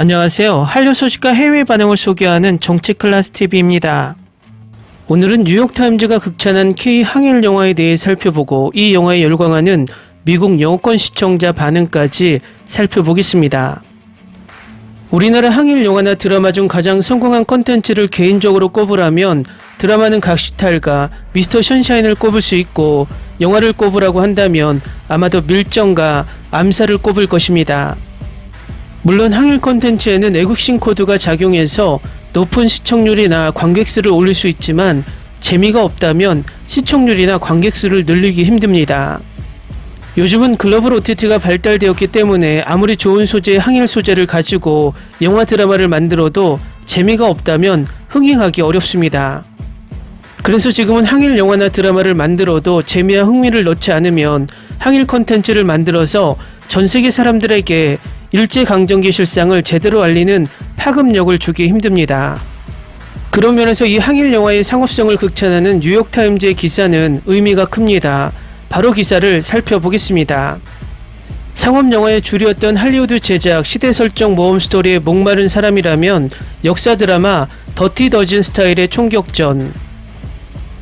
안녕하세요. 한류 소식과 해외 반응을 소개하는 정치 클래스 TV입니다. 오늘은 뉴욕타임즈가 극찬한 K 항일 영화에 대해 살펴보고 이 영화에 열광하는 미국 영어권 시청자 반응까지 살펴보겠습니다. 우리나라 항일 영화나 드라마 중 가장 성공한 컨텐츠를 개인적으로 꼽으라면 드라마는 각시탈과 미스터 션샤인을 꼽을 수 있고 영화를 꼽으라고 한다면 아마도 밀정과 암살을 꼽을 것입니다. 물론 항일 콘텐츠에는 애국심 코드가 작용해서 높은 시청률이나 관객 수를 올릴 수 있지만 재미가 없다면 시청률이나 관객 수를 늘리기 힘듭니다. 요즘은 글로벌 OTT가 발달되었기 때문에 아무리 좋은 소재의 항일 소재를 가지고 영화 드라마를 만들어도 재미가 없다면 흥행하기 어렵습니다. 그래서 지금은 항일 영화나 드라마를 만들어도 재미와 흥미를 넣지 않으면 항일 컨텐츠를 만들어서 전 세계 사람들에게 일제강점기 실상을 제대로 알리는 파급력을 주기 힘듭니다. 그런 면에서 이 항일 영화의 상업성을 극찬하는 뉴욕타임즈의 기사는 의미가 큽니다. 바로 기사를 살펴보겠습니다. 상업 영화의 주류였던 할리우드 제작 시대 설정 모험 스토리에 목마른 사람이라면 역사 드라마 더티 더진 스타일의 총격전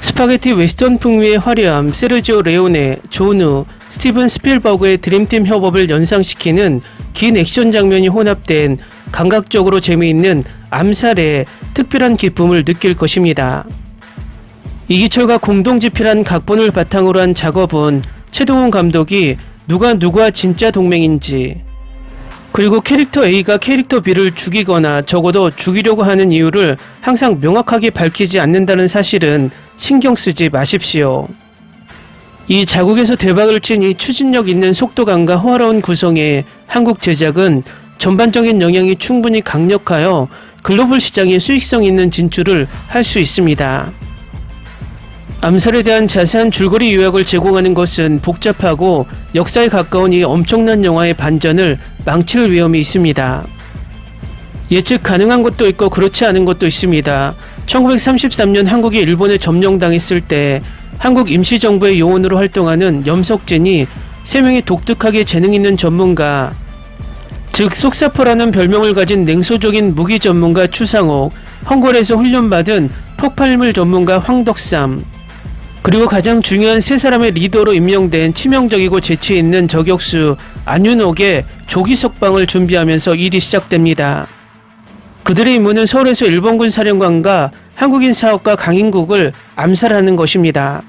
스파게티 웨스턴 풍미의 화려함 세르지오 레오네, 조누, 스티븐 스필버그의 드림팀 협업을 연상시키는 긴 액션 장면이 혼합된 감각적으로 재미있는 암살의 특별한 기쁨을 느낄 것입니다. 이기철과 공동 집필한 각본을 바탕으로 한 작업은 최동훈 감독이 누가 누구와 진짜 동맹인지 그리고 캐릭터 A가 캐릭터 B를 죽이거나 적어도 죽이려고 하는 이유를 항상 명확하게 밝히지 않는다는 사실은 신경 쓰지 마십시오. 이 자국에서 대박을 친 이 추진력 있는 속도감과 호화로운 구성의 한국 제작은 전반적인 영향이 충분히 강력하여 글로벌 시장에 수익성 있는 진출을 할 수 있습니다. 암살에 대한 자세한 줄거리 요약을 제공하는 것은 복잡하고 역사에 가까운 이 엄청난 영화의 반전을 망칠 위험이 있습니다. 예측 가능한 것도 있고 그렇지 않은 것도 있습니다. 1933년 한국이 일본에 점령당했을 때 한국 임시정부의 요원으로 활동하는 염석진이 세 명의 독특하게 재능 있는 전문가, 즉 속사포라는 별명을 가진 냉소적인 무기 전문가 추상옥, 헝걸에서 훈련받은 폭발물 전문가 황덕삼, 그리고 가장 중요한 세 사람의 리더로 임명된 치명적이고 재치 있는 저격수 안윤옥의 조기 석방을 준비하면서 일이 시작됩니다. 그들의 임무는 서울에서 일본군 사령관과 한국인 사업가 강인국을 암살하는 것입니다.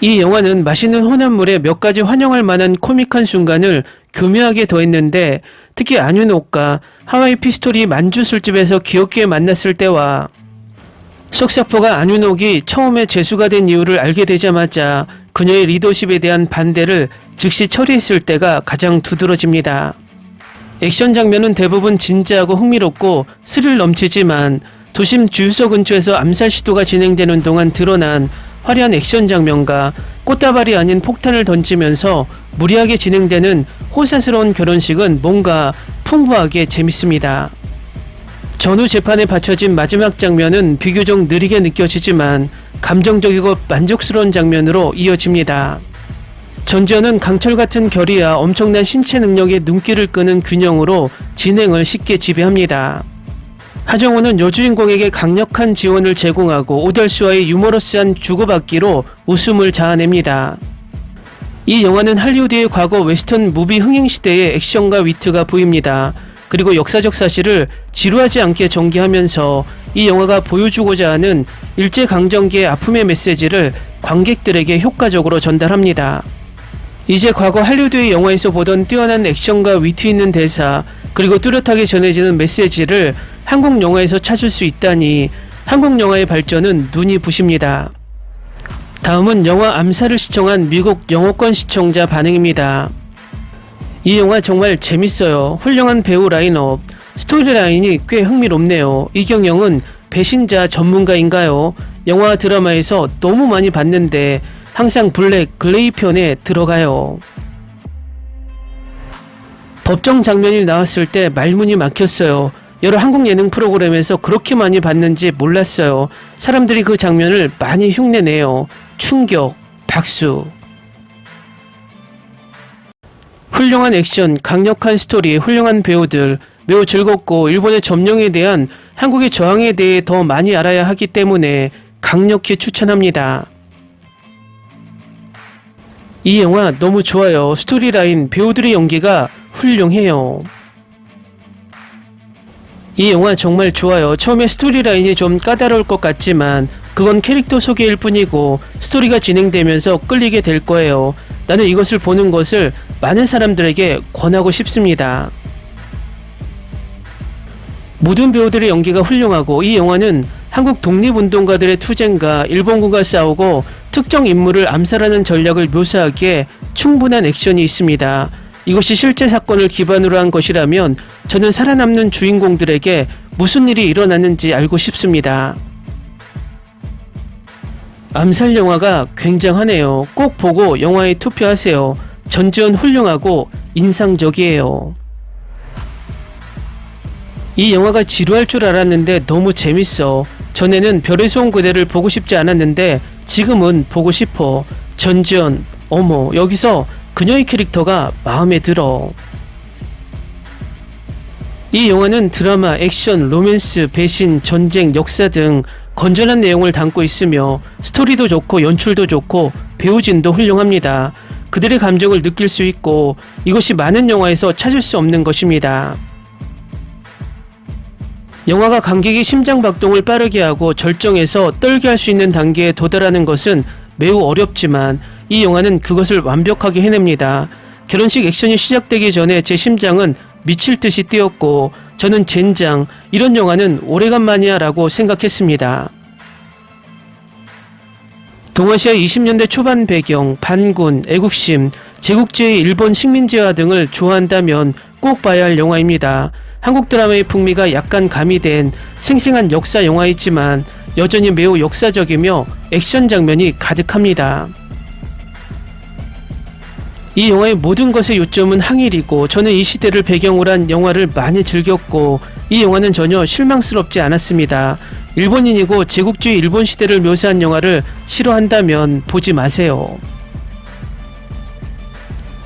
이 영화는 맛있는 혼합물에 몇 가지 환영할 만한 코믹한 순간을 교묘하게 더했는데 특히 안윤옥과 하와이 피스톨이 만주 술집에서 귀엽게 만났을 때와 속사포가 안윤옥이 처음에 재수가 된 이유를 알게 되자마자 그녀의 리더십에 대한 반대를 즉시 처리했을 때가 가장 두드러집니다. 액션 장면은 대부분 진지하고 흥미롭고 스릴 넘치지만 도심 주유소 근처에서 암살 시도가 진행되는 동안 드러난 화려한 액션 장면과 꽃다발이 아닌 폭탄을 던지면서 무리하게 진행되는 호사스러운 결혼식은 뭔가 풍부하게 재밌습니다. 전후 재판에 바쳐진 마지막 장면은 비교적 느리게 느껴지지만 감정적이고 만족스러운 장면으로 이어집니다. 전지현은 강철 같은 결의와 엄청난 신체 능력의 눈길을 끄는 균형으로 진행을 쉽게 지배합니다. 하정우는 여주인공에게 강력한 지원을 제공하고 오달수와의 유머러스한 주고받기로 웃음을 자아냅니다. 이 영화는 할리우드의 과거 웨스턴 무비 흥행 시대의 액션과 위트가 보입니다. 그리고 역사적 사실을 지루하지 않게 전개하면서 이 영화가 보여주고자 하는 일제강점기의 아픔의 메시지를 관객들에게 효과적으로 전달합니다. 이제 과거 할리우드의 영화에서 보던 뛰어난 액션과 위트 있는 대사, 그리고 뚜렷하게 전해지는 메시지를 한국 영화에서 찾을 수 있다니 한국 영화의 발전은 눈이 부십니다. 다음은 영화 암살을 시청한 미국 영어권 시청자 반응입니다. 이 영화 정말 재밌어요. 훌륭한 배우 라인업, 스토리 라인이 꽤 흥미롭네요. 이경영은 배신자 전문가인가요? 영화 드라마에서 너무 많이 봤는데 항상 블랙 글레이 편에 들어가요. 법정 장면이 나왔을 때 말문이 막혔어요. 여러 한국 예능 프로그램에서 그렇게 많이 봤는지 몰랐어요. 사람들이 그 장면을 많이 흉내내요. 충격, 박수. 훌륭한 액션, 강력한 스토리, 훌륭한 배우들, 매우 즐겁고 일본의 점령에 대한 한국의 저항에 대해 더 많이 알아야 하기 때문에 강력히 추천합니다. 이 영화 너무 좋아요. 스토리라인, 배우들의 연기가 훌륭해요. 이 영화 정말 좋아요. 처음에 스토리 라인이 좀 까다로울 것 같지만 그건 캐릭터 소개일 뿐이고 스토리가 진행되면서 끌리게 될 거예요. 나는 이것을 보는 것을 많은 사람들에게 권하고 싶습니다. 모든 배우들의 연기가 훌륭하고 이 영화는 한국 독립운동가들의 투쟁과 일본군과 싸우고 특정 인물을 암살하는 전략을 묘사하기에 충분한 액션이 있습니다. 이것이 실제 사건을 기반으로 한 것이라면 저는 살아남는 주인공들에게 무슨 일이 일어났는지 알고 싶습니다. 암살 영화가 굉장하네요. 꼭 보고 영화에 투표하세요. 전지현 훌륭하고 인상적이에요. 이 영화가 지루할 줄 알았는데 너무 재밌어. 전에는 별에서 온 그대를 보고 싶지 않았는데 지금은 보고 싶어. 전지현, 어머, 여기서 그녀의 캐릭터가 마음에 들어. 이 영화는 드라마, 액션, 로맨스, 배신, 전쟁, 역사 등 건전한 내용을 담고 있으며 스토리도 좋고 연출도 좋고 배우진도 훌륭합니다. 그들의 감정을 느낄 수 있고 이것이 많은 영화에서 찾을 수 없는 것입니다. 영화가 관객의 심장 박동을 빠르게 하고 절정에서 떨게 할 수 있는 단계에 도달하는 것은 매우 어렵지만 이 영화는 그것을 완벽하게 해냅니다. 결혼식 액션이 시작되기 전에 제 심장은 미칠 듯이 뛰었고 저는 젠장 이런 영화는 오래간만이야 라고 생각했습니다. 동아시아 20년대 초반 배경, 반군, 애국심, 제국주의 일본 식민지화 등을 좋아한다면 꼭 봐야 할 영화입니다. 한국 드라마의 풍미가 약간 가미된 생생한 역사 영화이지만 여전히 매우 역사적이며 액션 장면이 가득합니다. 이 영화의 모든 것의 요점은 항일이고 저는 이 시대를 배경으로 한 영화를 많이 즐겼고 이 영화는 전혀 실망스럽지 않았습니다. 일본인이고 제국주의 일본 시대를 묘사한 영화를 싫어한다면 보지 마세요.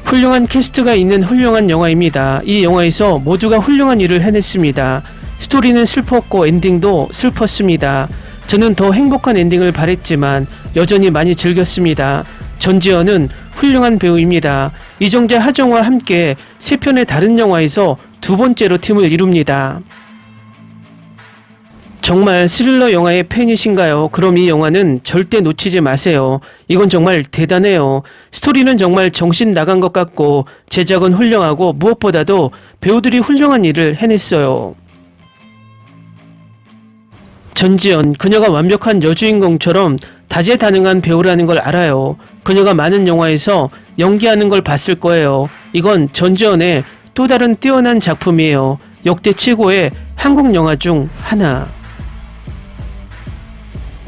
훌륭한 캐스트가 있는 훌륭한 영화입니다. 이 영화에서 모두가 훌륭한 일을 해냈습니다. 스토리는 슬펐고 엔딩도 슬펐습니다. 저는 더 행복한 엔딩을 바랬지만 여전히 많이 즐겼습니다. 전지현은 훌륭한 배우입니다. 이정재 하정우와 함께 세 편의 다른 영화에서 두 번째로 팀을 이룹니다. 정말 스릴러 영화의 팬이신가요? 그럼 이 영화는 절대 놓치지 마세요. 이건 정말 대단해요. 스토리는 정말 정신 나간 것 같고 제작은 훌륭하고 무엇보다도 배우들이 훌륭한 일을 해냈어요. 전지현, 그녀가 완벽한 여주인공처럼 다재다능한 배우라는 걸 알아요. 그녀가 많은 영화에서 연기하는 걸 봤을 거예요. 이건 전지현의 또 다른 뛰어난 작품이에요. 역대 최고의 한국 영화 중 하나.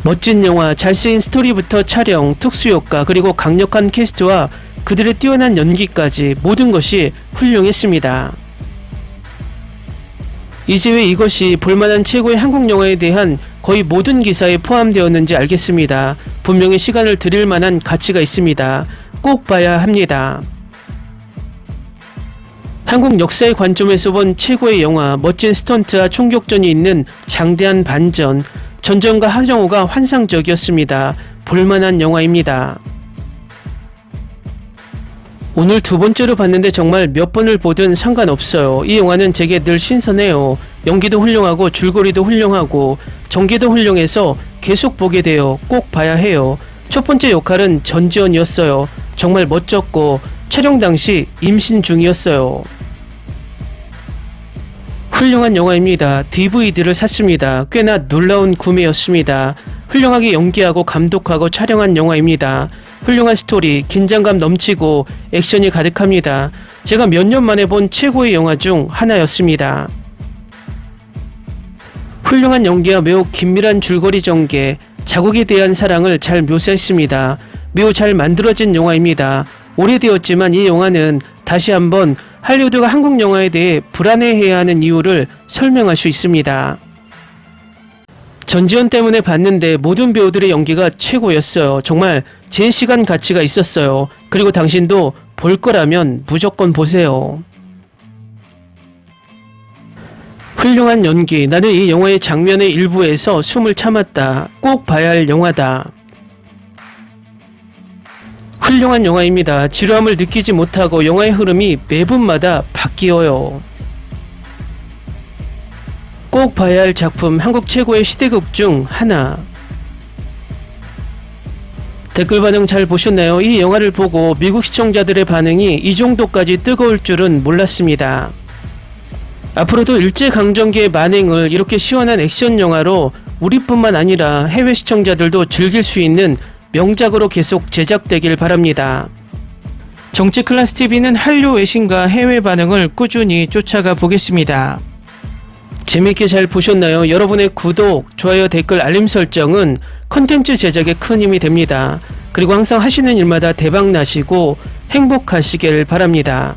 멋진 영화, 잘 쓰인 스토리부터 촬영, 특수효과, 그리고 강력한 캐스트와 그들의 뛰어난 연기까지 모든 것이 훌륭했습니다. 이제 왜 이것이 볼만한 최고의 한국 영화에 대한 거의 모든 기사에 포함되었는지 알겠습니다. 분명히 시간을 들일 만한 가치가 있습니다. 꼭 봐야 합니다. 한국 역사의 관점에서 본 최고의 영화, 멋진 스턴트와 총격전이 있는 장대한 반전, 전전과 하정우가 환상적이었습니다. 볼만한 영화입니다. 오늘 두 번째로 봤는데 정말 몇 번을 보든 상관없어요. 이 영화는 제게 늘 신선해요. 연기도 훌륭하고 줄거리도 훌륭하고 전개도 훌륭해서 계속 보게 돼요. 꼭 봐야 해요. 첫 번째 역할은 전지현이었어요. 정말 멋졌고 촬영 당시 임신 중이었어요. 훌륭한 영화입니다. DVD를 샀습니다. 꽤나 놀라운 구매였습니다. 훌륭하게 연기하고 감독하고 촬영한 영화입니다. 훌륭한 스토리, 긴장감 넘치고 액션이 가득합니다. 제가 몇 년 만에 본 최고의 영화 중 하나였습니다. 훌륭한 연기와 매우 긴밀한 줄거리 전개, 자국에 대한 사랑을 잘 묘사했습니다. 매우 잘 만들어진 영화입니다. 오래되었지만 이 영화는 다시 한번 할리우드가 한국 영화에 대해 불안해해야 하는 이유를 설명할 수 있습니다. 전지현 때문에 봤는데 모든 배우들의 연기가 최고였어요. 정말 제 시간 가치가 있었어요. 그리고 당신도 볼 거라면 무조건 보세요. 훌륭한 연기. 나는 이 영화의 장면의 일부에서 숨을 참았다. 꼭 봐야 할 영화다. 훌륭한 영화입니다. 지루함을 느끼지 못하고 영화의 흐름이 매분마다 바뀌어요. 꼭 봐야 할 작품 한국 최고의 시대극 중 하나. 댓글 반응 잘 보셨나요? 이 영화를 보고 미국 시청자들의 반응이 이 정도까지 뜨거울 줄은 몰랐습니다. 앞으로도 일제강점기의 만행을 이렇게 시원한 액션 영화로 우리뿐만 아니라 해외 시청자들도 즐길 수 있는 명작으로 계속 제작되길 바랍니다. 정치 클래스 TV는 한류 외신과 해외 반응을 꾸준히 쫓아가 보겠습니다. 재밌게 잘 보셨나요? 여러분의 구독, 좋아요, 댓글, 알림 설정은 컨텐츠 제작에 큰 힘이 됩니다. 그리고 항상 하시는 일마다 대박 나시고 행복하시길 바랍니다.